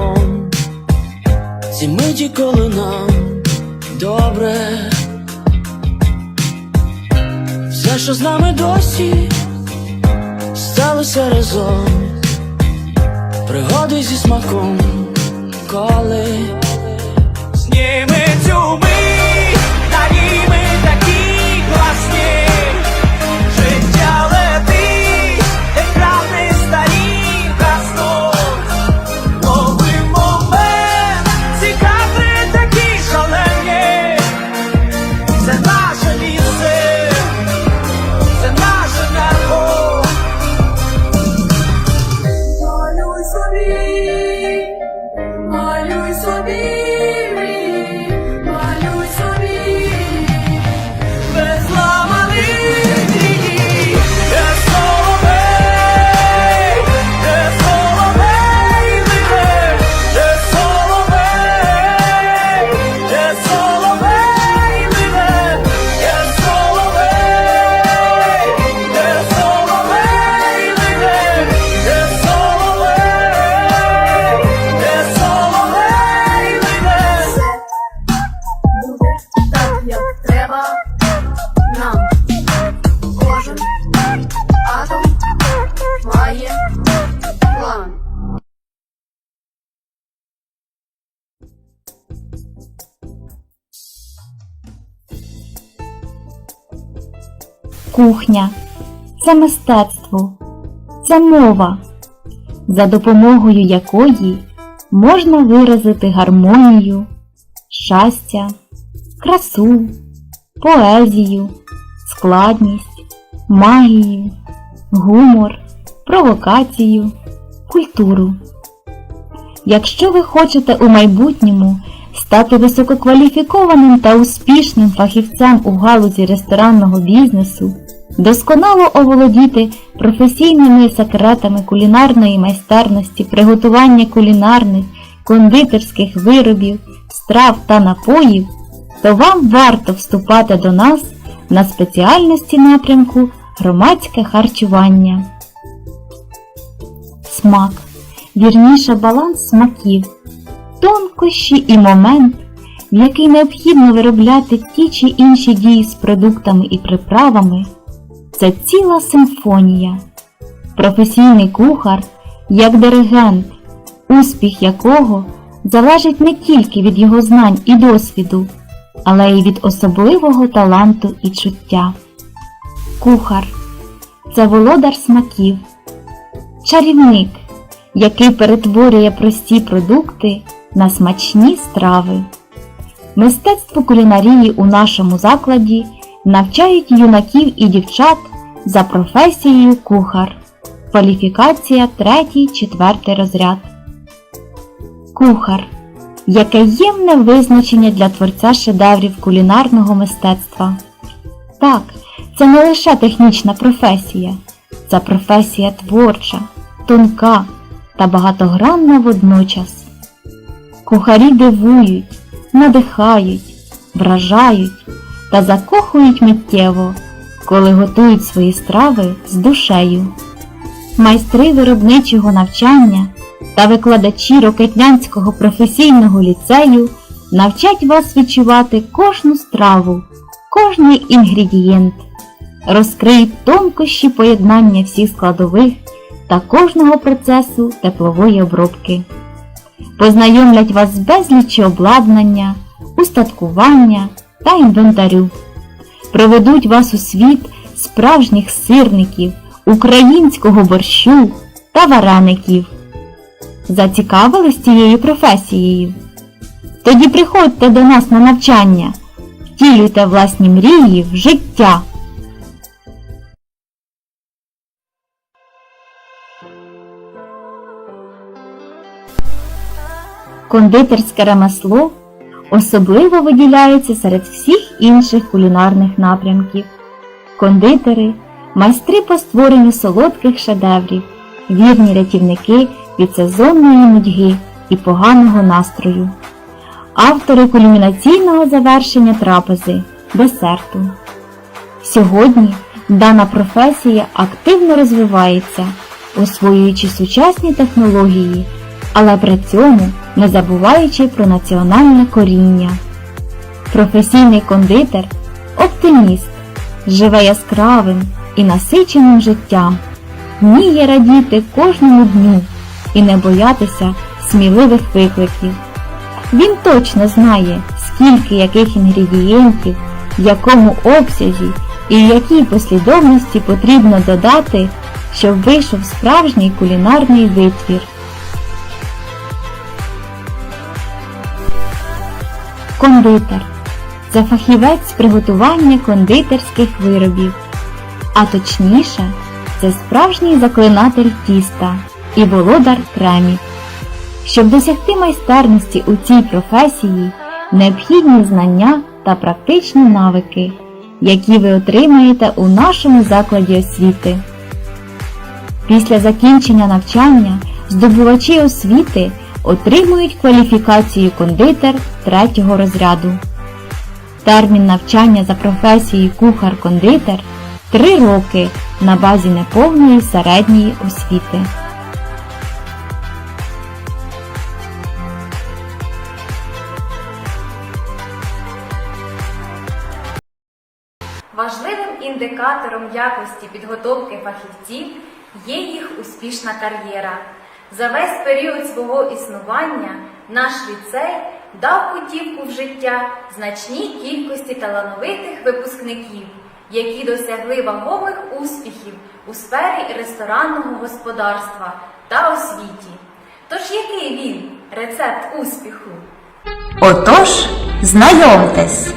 телефон, ці миті, коли нам добре. Все, що з нами досі, сталося разом, пригоди зі смаком, коли Зніми цю мить, Кухня це мистецтво, це мова, за допомогою якої можна виразити гармонію, щастя, красу, поезію, складність, магію, гумор, провокацію, культуру. Якщо ви хочете у майбутньому стати висококваліфікованим та успішним фахівцем у галузі ресторанного бізнесу, досконало оволодіти професійними секретами кулінарної майстерності, приготування кулінарних, кондитерських виробів, страв та напоїв, то вам варто вступати до нас на спеціальності напрямку громадське харчування. Смак, вірніше баланс смаків, тонкощі і момент, в який необхідно виробляти ті чи інші дії з продуктами і приправами, це ціла симфонія. Професійний кухар як диригент, успіх якого залежить не тільки від його знань і досвіду, але й від особливого таланту і чуття. Кухар це володар смаків, чарівник, який перетворює прості продукти на смачні страви. Мистецтво кулінарії у нашому закладі навчають юнаків і дівчат за професією кухар. Кваліфікація 3-4 розряд. Кухар яке ємне визначення для творця шедеврів кулінарного мистецтва. Так, це не лише технічна професія, це професія творча, тонка та багатогранна водночас. Кухарі дивують, надихають, вражають та закохують миттєво, коли готують свої страви з душею. Майстри виробничого навчання та викладачі Рокетнянського професійного ліцею навчать вас відчувати кожну страву, кожний інгредієнт, розкриють тонкощі поєднання всіх складових та кожного процесу теплової обробки, познайомлять вас з безліччю обладнання, устаткування та інвентарю, проведуть вас у світ справжніх сирників, українського борщу та вареників. Зацікавились цією професією? Тоді приходьте до нас на навчання, втілюйте власні мрії в життя. Кондитерське ремесло особливо виділяється серед всіх інших кулінарних напрямків. Кондитери майстри по створенню солодких шедеврів, вірні рятівники від сезонної нудьги і поганого настрою, автори кульмінаційного завершення трапези, десерту. Сьогодні дана професія активно розвивається освоюючи сучасні технології, але при цьому не забуваючи про національне коріння. Професійний кондитер оптиміст, живе яскравим і насиченим життям, вміє радіти кожному дню і не боятися сміливих викликів. Він точно знає, скільки яких інгредієнтів, в якому обсязі і в якій послідовності потрібно додати, щоб вийшов справжній кулінарний витвір. Кондитер це фахівець з приготування кондитерських виробів, а точніше, це справжній заклинатель тіста і володар кремів. Щоб досягти майстерності у цій професії, необхідні знання та практичні навики, які ви отримаєте у нашому закладі освіти. Після закінчення навчання здобувачі освіти отримують кваліфікацію кондитер третього розряду. Термін навчання за професією кухар-кондитер 3 роки на базі неповної середньої освіти. Важливим індикатором якості підготовки фахівців є їх успішна кар'єра. За весь період свого існування наш ліцей дав путівку в життя значній кількості талановитих випускників, які досягли вагомих успіхів у сфері ресторанного господарства та освіті. Тож який він рецепт успіху? Отож, знайомтесь.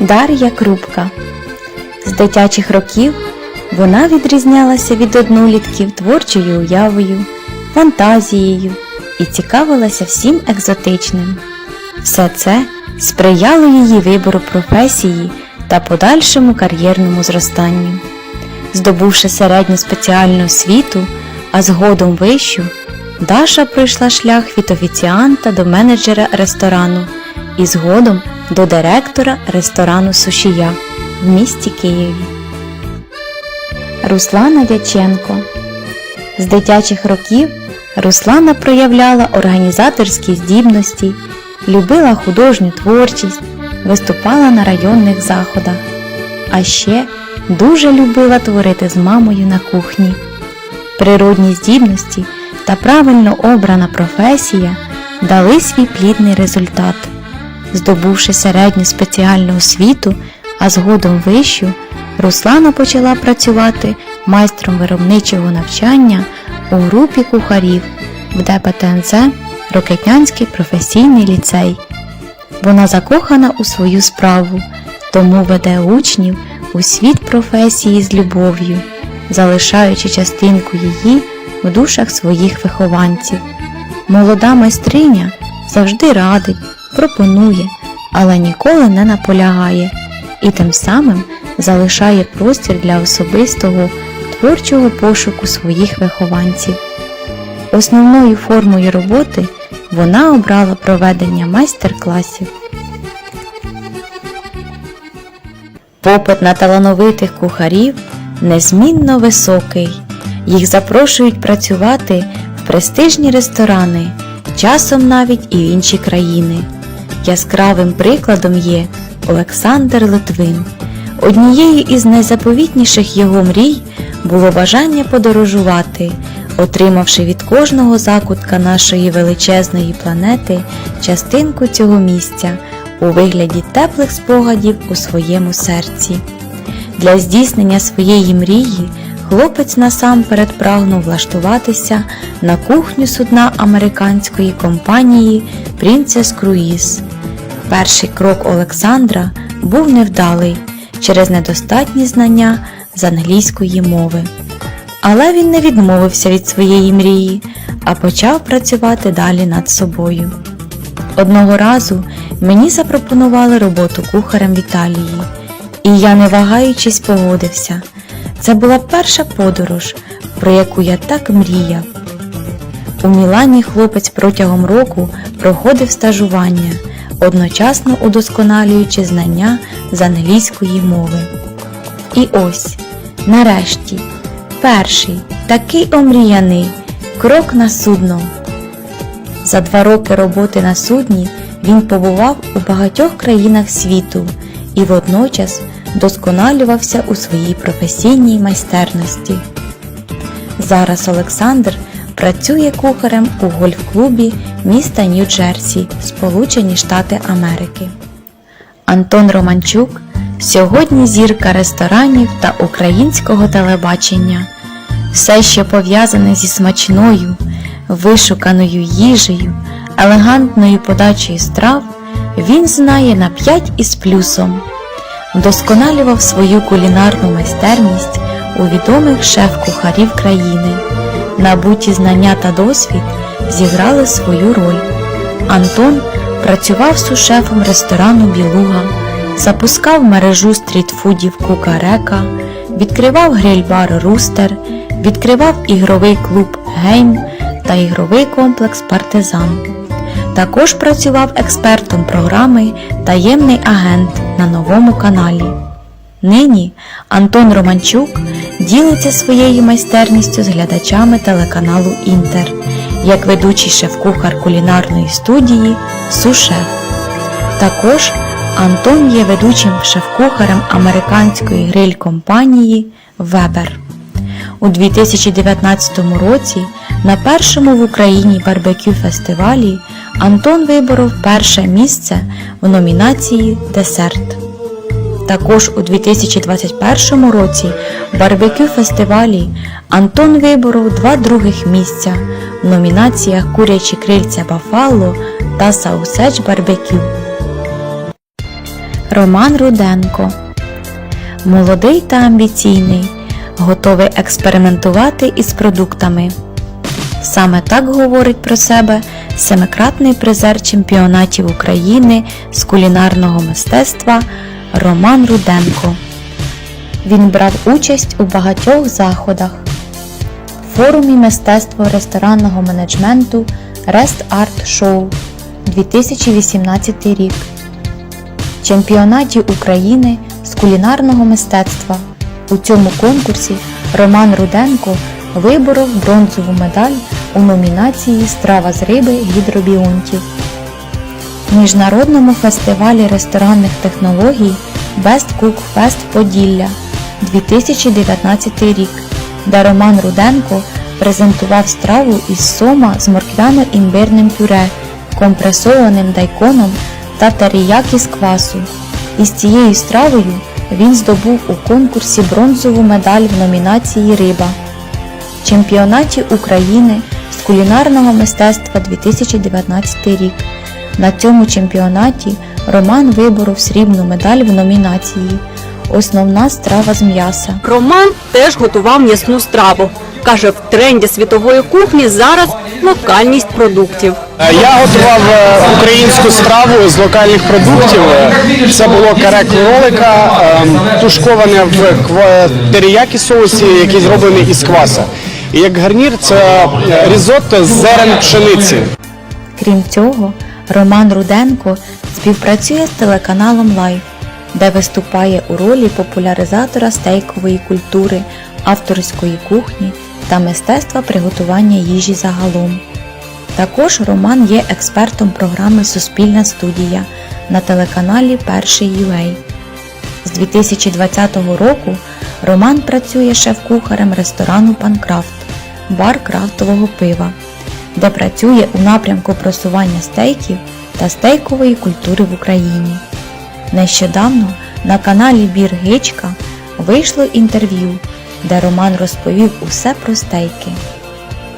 Дар'я Крупка. З дитячих років вона відрізнялася від однолітків творчою уявою, фантазією і цікавилася всім екзотичним. Все це сприяло її вибору професії та подальшому кар'єрному зростанню. Здобувши середню спеціальну освіту, а згодом вищу, Даша пройшла шлях від офіціанта до менеджера ресторану і згодом до директора ресторану Сушія в місті Києві. Руслана Дяченко З дитячих років Руслана проявляла організаторські здібності, любила художню творчість, виступала на районних заходах, а ще дуже любила творити з мамою на кухні. Природні здібності та правильно обрана професія дали свій плідний результат. Здобувши середню спеціальну освіту, а згодом вищу, Руслана почала працювати майстром виробничого навчання у групі кухарів в ДПТНЗ Рокетнянський професійний ліцей. Вона закохана у свою справу, тому веде учнів у світ професії з любов'ю, залишаючи частинку її в душах своїх вихованців. Молода майстриня завжди радить, пропонує, але ніколи не наполягає і тим самим залишає простір для особистого творчого пошуку своїх вихованців. Основною формою роботи вона обрала проведення майстер-класів. Попит на талановитих кухарів незмінно високий. Їх запрошують працювати в престижні ресторани, часом навіть і в інші країни. Яскравим прикладом є Олександр Литвин. Однією із найзаповітніших його мрій було бажання подорожувати, отримавши від кожного закутка нашої величезної планети частинку цього місця у вигляді теплих спогадів у своєму серці. Для здійснення своєї мрії хлопець насамперед прагнув влаштуватися на кухню судна американської компанії Princess Cruise. Перший крок Олександра був невдалий через недостатні знання з англійської мови. Але він не відмовився від своєї мрії, а почав працювати далі над собою. Одного разу мені запропонували роботу кухарем в Італії, і я, не вагаючись, погодився. Це була перша подорож, про яку я так мріяв. У Мілані хлопець протягом року проходив стажування, одночасно удосконалюючи знання з англійської мови. І ось, нарешті, перший, такий омріяний, крок на судно. За два роки роботи на судні він побував у багатьох країнах світу і водночас досконалювався у своїй професійній майстерності. Зараз Олександр працює кухарем у гольф-клубі міста Нью-Джерсі, Сполучені Штати Америки. Антон Романчук сьогодні зірка ресторанів та українського телебачення. Все, що пов'язане зі смачною, вишуканою їжею, елегантною подачею страв, він знає на 5 із плюсом. Вдосконалював свою кулінарну майстерність у відомих шеф-кухарів країни. Набуті знання та досвід зіграли свою роль. Антон працював сушефом ресторану Білуга, запускав мережу стрітфудів Кукарека, відкривав гриль-бар Рустер, відкривав ігровий клуб Гейм та ігровий комплекс Партизан. Також працював експертом програми Таємний агент на новому каналі. Нині Антон Романчук ділиться своєю майстерністю з глядачами телеканалу Інтер як ведучий шеф-кухар кулінарної студії Сушеф. Також Антон є ведучим шеф-кухарем американської гриль-компанії Weber. У 2019 році на першому в Україні барбекю фестивалі Антон виборов перше місце в номінації Десерт. Також у 2021 році в барбекю фестивалі Антон виборов два других місця в номінаціях Курячі крильця Бафало та Саусеч барбекю. Роман Руденко Молодий та амбіційний, готовий експериментувати із продуктами. Саме так говорить про себе семикратний призер чемпіонатів України з кулінарного мистецтва Роман Руденко. Він брав участь у багатьох заходах. Форумі мистецтва ресторанного менеджменту Rest Art Show 2018 рік. Чемпіонаті України з кулінарного мистецтва. У цьому конкурсі Роман Руденко виборов бронзову медаль у номінації Страва з риби гідробіонтів. Міжнародному фестивалі ресторанних технологій Best Cook Fest Поділля 2019 рік, де Роман Руденко презентував страву із сома з морквяно-імбирним пюре, компресованим дайконом та теріякі з квасу. Із цією стравою він здобув у конкурсі бронзову медаль в номінації Риба. Чемпіонаті України з кулінарного мистецтва 2019 рік. На цьому чемпіонаті Роман виборов срібну медаль в номінації Основна страва з м'яса. Роман теж готував м'ясну страву. Каже, в тренді світової кухні зараз локальність продуктів. Е, Я готував е, українську страву з локальних продуктів. Е, Це було каре кролика, е, тушковане в теріякі соусі, який зроблений із кваса. І як гарнір це різотто з зерен пшениці. Крім цього, Роман Руденко співпрацює з телеканалом Лайф, де виступає у ролі популяризатора стейкової культури, авторської кухні та мистецтва приготування їжі загалом. Також Роман є експертом програми Суспільна студія на телеканалі Перший UA. З 2020 року Роман працює шеф-кухарем ресторану Панкрафт, бар крафтового пива, де працює у напрямку просування стейків та стейкової культури в Україні. Нещодавно на каналі Бір Гичка вийшло інтерв'ю, де Роман розповів усе про стейки.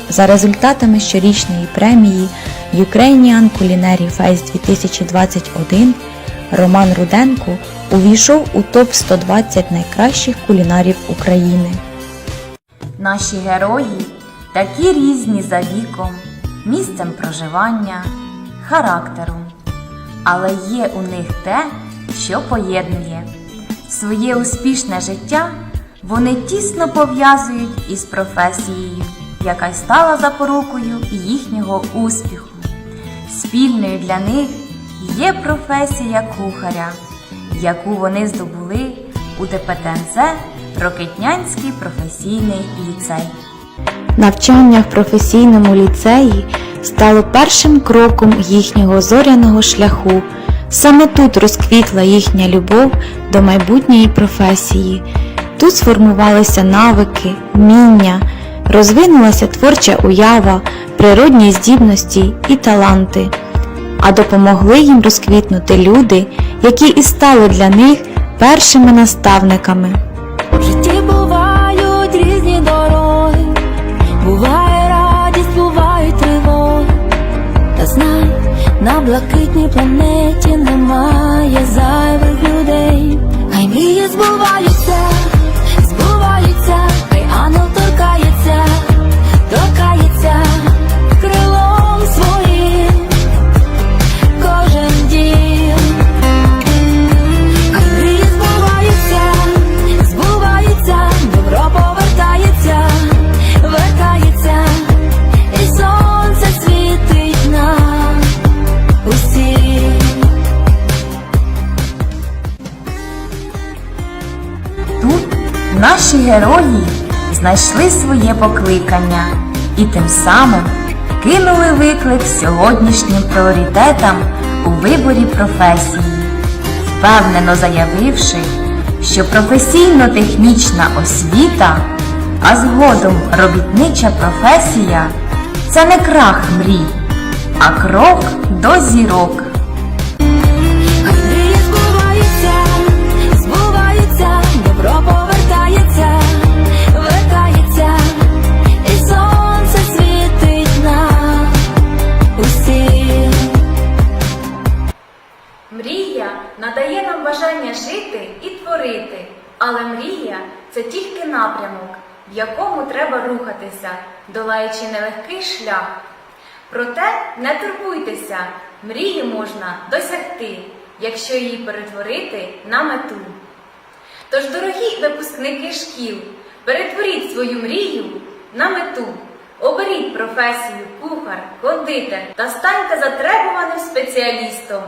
За результатами щорічної премії Ukrainian Culinary Fest 2021 Роман Руденко увійшов у топ-120 найкращих кулінарів України. Наші герої такі різні за віком, місцем проживання, характером. Але є у них те, що поєднує. Своє успішне життя вони тісно пов'язують із професією, яка й стала запорукою їхнього успіху. Спільною для них є професія кухаря, яку вони здобули у ДПТНЗ Рокетнянський професійний ліцей. Навчання в професійному ліцеї стало першим кроком їхнього зоряного шляху. Саме тут розквітла їхня любов до майбутньої професії. Тут сформувалися навики, вміння, розвинулася творча уява, природні здібності і таланти. А допомогли їм розквітнути люди, які і стали для них першими наставниками. Блакитній планеті немає зайвих своє покликання і тим самим кинули виклик сьогоднішнім пріоритетам у виборі професії, впевнено заявивши, що професійно-технічна освіта, а згодом робітнича професія це не крах мрій, а крок до зірок. Надає нам бажання жити і творити, але мрія це тільки напрямок, в якому треба рухатися, долаючи нелегкий шлях. Проте не турбуйтеся, мрії можна досягти, якщо її перетворити на мету. Тож, дорогі випускники шкіл, перетворіть свою мрію на мету. Оберіть професію кухар, кондитер та станьте затребуваним спеціалістом.